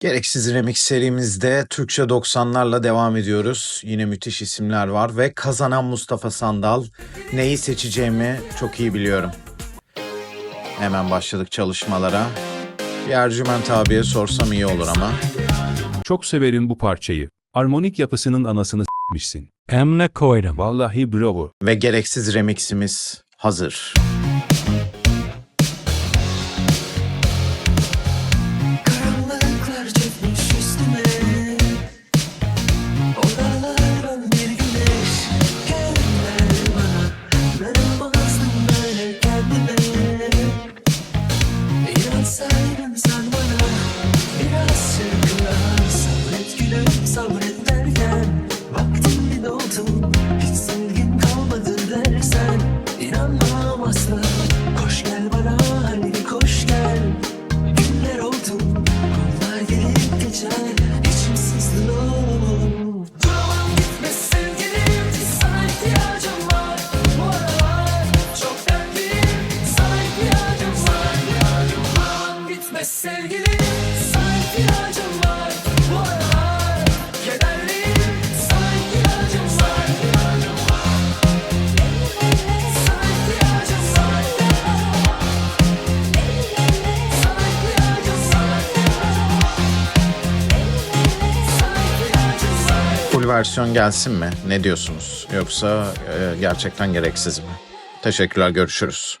Gereksiz Remix serimizde Türkçe 90'larla devam ediyoruz. Yine müthiş isimler var ve kazanan Mustafa Sandal. Neyi seçeceğimi çok iyi biliyorum. Hemen başladık çalışmalara. Bir Ercüment abiye sorsam iyi olur ama. Çok severim bu parçayı. Armonik yapısının anasını s**mişsin. Emne koydum. Vallahi bravo. Ve gereksiz remiximiz hazır. Karanlıklar Sabret derken Vaktin bir doldu Hiç sevgin kalmadı dersen İnanmam Koş gel bana hadi koş gel. Günler oldu, bunlar gelip geçer. İçim gitme sevgilim Full versiyon gelsin mi? Ne diyorsunuz? Yoksa e, gerçekten gereksiz mi? Teşekkürler, görüşürüz.